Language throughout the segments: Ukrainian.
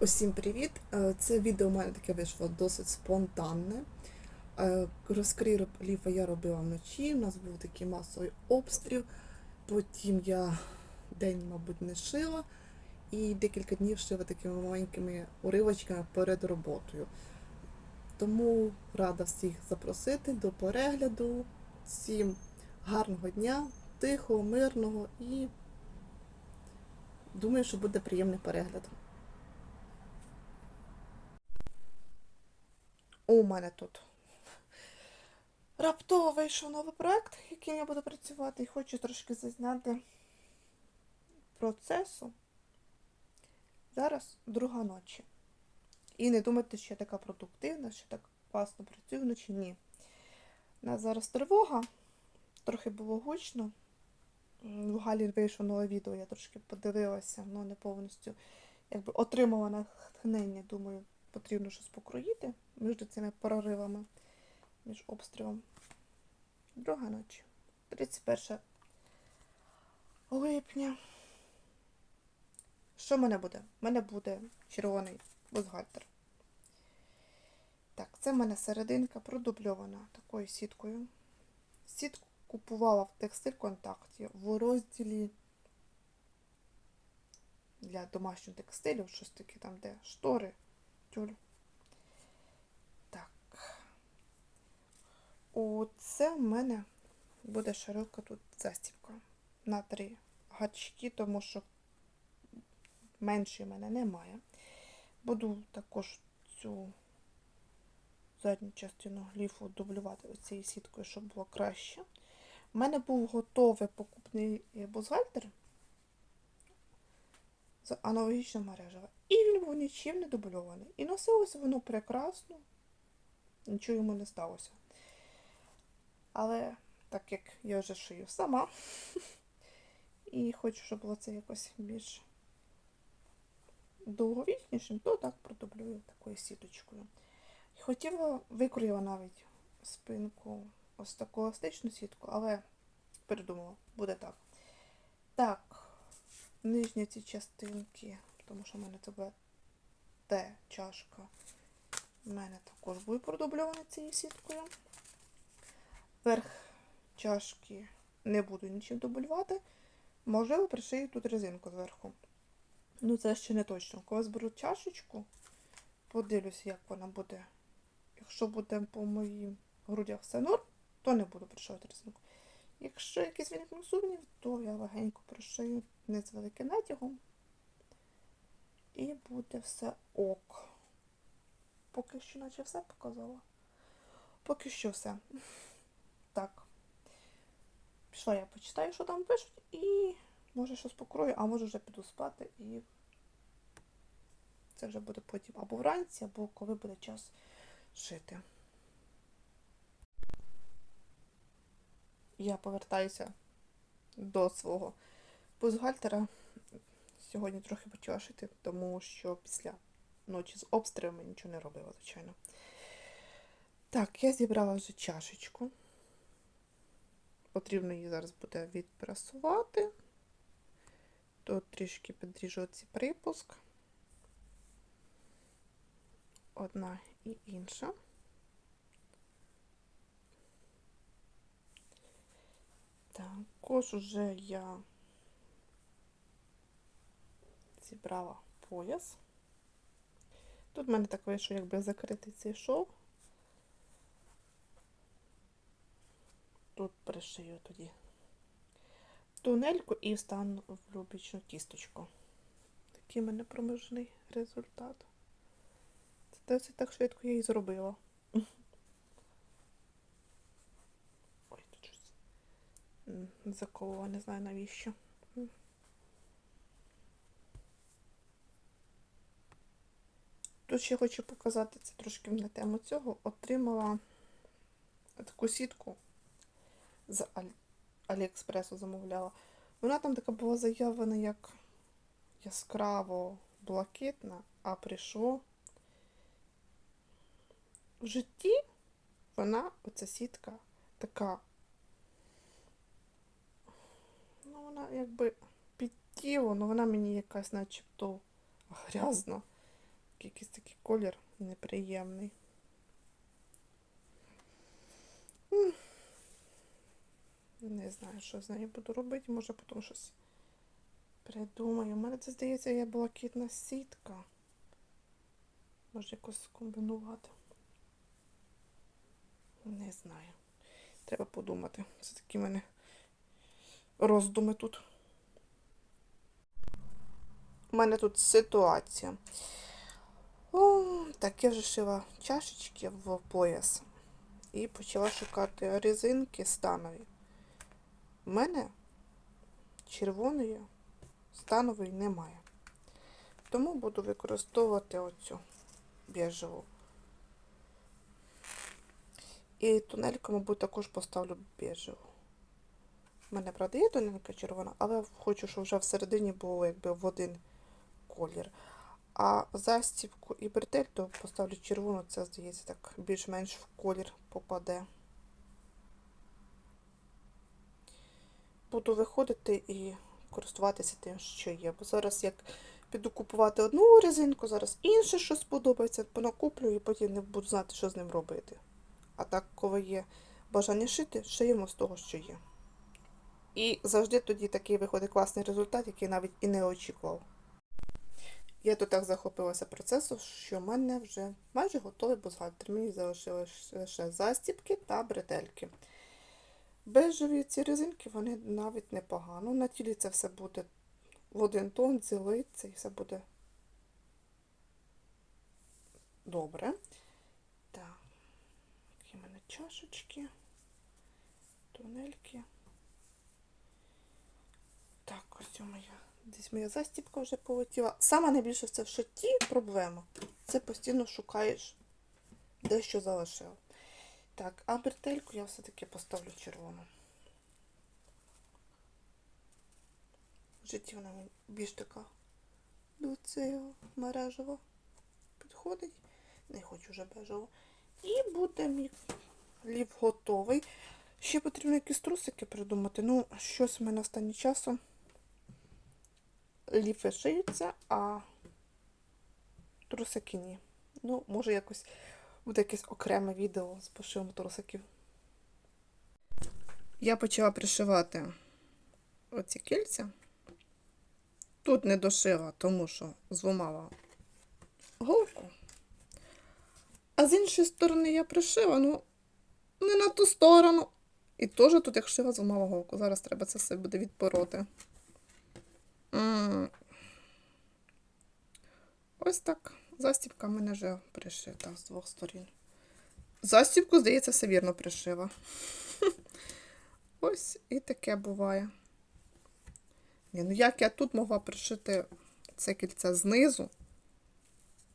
Усім привіт! Е, Це відео у мене таке вийшло досить спонтанне. Е, Розкрій ліфа я робила вночі, у нас був такий масовий обстріл. Потім я день, мабуть, не шила і декілька днів шила такими маленькими уривочками перед роботою. Тому рада всіх запросити до перегляду. Всім гарного дня, тихого, мирного і думаю, що буде приємний перегляд. У мене тут раптово вийшов новий проект, яким я буду працювати, і хочу трошки зазняти процесу. Зараз друга ночі. І не думайте, що я така продуктивна, що так класно працюю вночі. Ні. У нас зараз тривога, трохи було гучно. В Галі вийшло нове відео, я трошки подивилася, але не повністю якби отримала натхнення, думаю, потрібно щось покроїти між цими проривами, між обстрілом. Друга ночі. 31 липня. Що в мене буде? У мене буде червоний бузгальтер. Так, це в мене серединка продубльована такою сіткою. Сітку купувала в текстиль контакті в розділі для домашнього текстилю, щось таке там, де штори, тюль. Так. Оце в мене буде широка тут застібка на три гачки, тому що меншої в мене немає. Буду також цю задню частину гліфу дублювати оцією сіткою, щоб було краще. У мене був готовий покупний бузгальтер з аналогічного мережева. І був нічим не дубльований. І носилося воно прекрасно, нічого йому не сталося. Але так як я вже шию сама, і хочу, щоб було це якось більш довговічнішим, то так продублюю такою сіточкою. Хотіла, викроїла навіть спинку ось таку еластичну сітку, але передумала, буде так. Так, нижні ці частинки, тому що в мене це буде Т-чашка. У мене також буде продубльована цією сіткою. Верх чашки не буду нічим дублювати. Можливо, пришию тут резинку зверху. Ну, це ще не точно. Коли зберу чашечку, подивлюся, як вона буде. Якщо буде по моїм грудях все норм, то не буду пришивати резинку. Якщо якийсь виникнув сумнів, то я легенько пришию не з великим натягом. Буде все ок. Поки що, наче все показала. Поки що все. Так. Пішла я почитаю, що там пишуть, і може щось покрою, а може вже піду спати і це вже буде потім або вранці, або коли буде час шити. Я повертаюся до свого бузгальтера. Сьогодні трохи почала шити, тому що після ночі з обстрілами нічого не робила, звичайно. Так, я зібрала вже чашечку. Потрібно її зараз буде відпрасувати. Тут трішки підріжу цей припуск. Одна і інша. Також уже я зібрала пояс. Тут в мене так вийшло, якби закритий цей шов. Тут пришию тоді тунельку і встану в любічну кісточку. Такий в мене проміжний результат. Це досить так швидко я і зробила. Ой, тут щось заколола, не знаю навіщо. Тут ще хочу показати це трошки на тему цього. Отримала таку сітку з Аліекспресу замовляла. Вона там така була заявлена як яскраво блакитна, а прийшло в житті вона, оця сітка, така, ну, вона якби під тіло, але вона мені якась начебто грязна. Якийсь такий колір неприємний. Не знаю, що з нею буду робити, може потім щось придумаю. У мене це здається, є блакитна сітка. Може якось скомбінувати. Не знаю. Треба подумати. Це такі в мене роздуми тут. У мене тут ситуація. О, так, я вже шила чашечки в пояс і почала шукати резинки станові. У мене червоної станової немає. Тому буду використовувати оцю біжеву. І тунельку, мабуть, також поставлю біжеву. У мене, правда, є тоненька червона, але хочу, щоб вже всередині було якби в один колір. А застібку і бретель, то поставлю червону, це, здається, так більш-менш в колір попаде. Буду виходити і користуватися тим, що є. Бо зараз як піду купувати одну резинку, зараз інше щось сподобається, понакуплю і потім не буду знати, що з ним робити. А так, коли є бажання шити, шиємо з того, що є. І завжди тоді такий виходить класний результат, який навіть і не очікував. Я тут так захопилася процесом, що в мене вже майже готовий бузгальтер. Мені залишилось лише застібки та бретельки. Бежеві ці резинки, вони навіть непогано. На тілі це все буде в один тон, зілиться і все буде добре. Так, які в мене чашечки, тунельки. Так, ось моя. Десь моя застіпка вже полетіла. Саме найбільше це в шитті проблема. Це постійно шукаєш де що залишив. Так, а бретельку я все-таки поставлю червону. В житті вона більш така до цього мережева підходить. Не хочу вже бежево. І буде мій лів готовий. Ще потрібно якісь трусики придумати. Ну, щось в мене останнім часом ліфи шиються, а трусики ні. Ну, може якось буде якесь окреме відео з пошивом трусиків. Я почала пришивати оці кільця. Тут не дошила, тому що зламала голку. А з іншої сторони я пришила, ну, не на ту сторону. І теж тут, як шила, зламала голку. Зараз треба це все буде відпороти. Ось так. Застібка в мене вже пришита з двох сторін. Застібку, здається, все вірно пришила. Ось і таке буває. Ні, ну як я тут могла пришити це кільце знизу?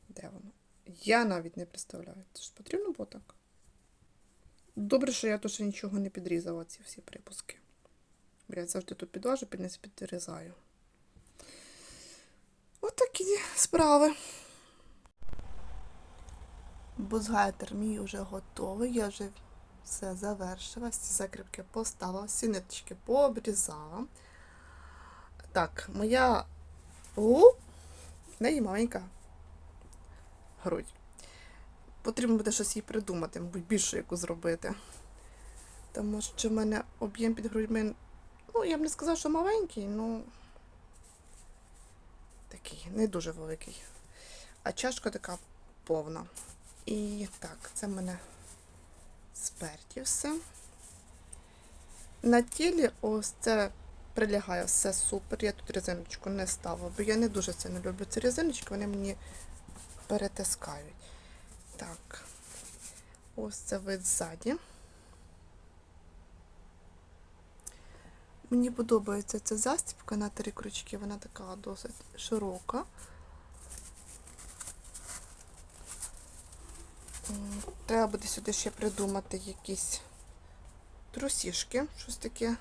Де воно? Я навіть не представляю. Це ж потрібно було так? Добре, що я тут нічого не підрізала, ці всі припуски. Я завжди тут підважу, підрізаю. Справи. Бузгайтер мій вже готовий, я вже все завершила, всі закріпки поставила, всі ниточки пообрізала. Так, моя у неї маленька грудь. Потрібно буде щось їй придумати, мабуть, більше яку зробити. Тому що в мене об'єм під грудьми, ну, я б не сказала, що маленький, ну такий, не дуже великий. А чашка така повна. І так, це в мене сперті все. На тілі ось це прилягає все супер. Я тут резиночку не ставила, бо я не дуже сильно люблю ці резиночки, вони мені перетискають. Так, ось це вид ззаді. Мені подобається ця застібка на три крючки, вона така досить широка. Треба буде сюди ще придумати якісь трусішки, щось таке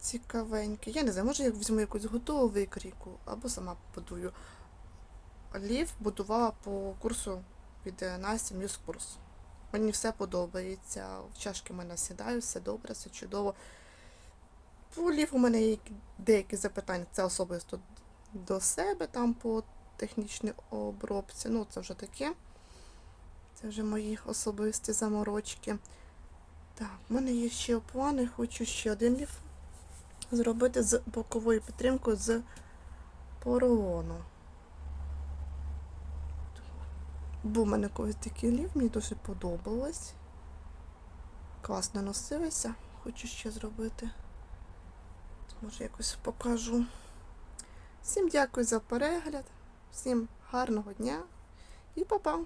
цікавеньке. Я не знаю, може я візьму якусь готову викрійку або сама побудую. Лів будувала по курсу від Насті М'юз курс. Мені все подобається. В чашки в мене сідаю, все добре, все чудово. Лів у мене є деякі запитання. Це особисто до себе, там по технічній обробці. Ну, це вже таке. Це вже мої особисті заморочки. Так, в мене є ще плани, хочу ще один ліф зробити з боковою підтримкою з поролону. Був у мене колись такий ліф, мені дуже подобалось. Класно носилися, хочу ще зробити. Може якось покажу. Всім дякую за перегляд, всім гарного дня і па-па!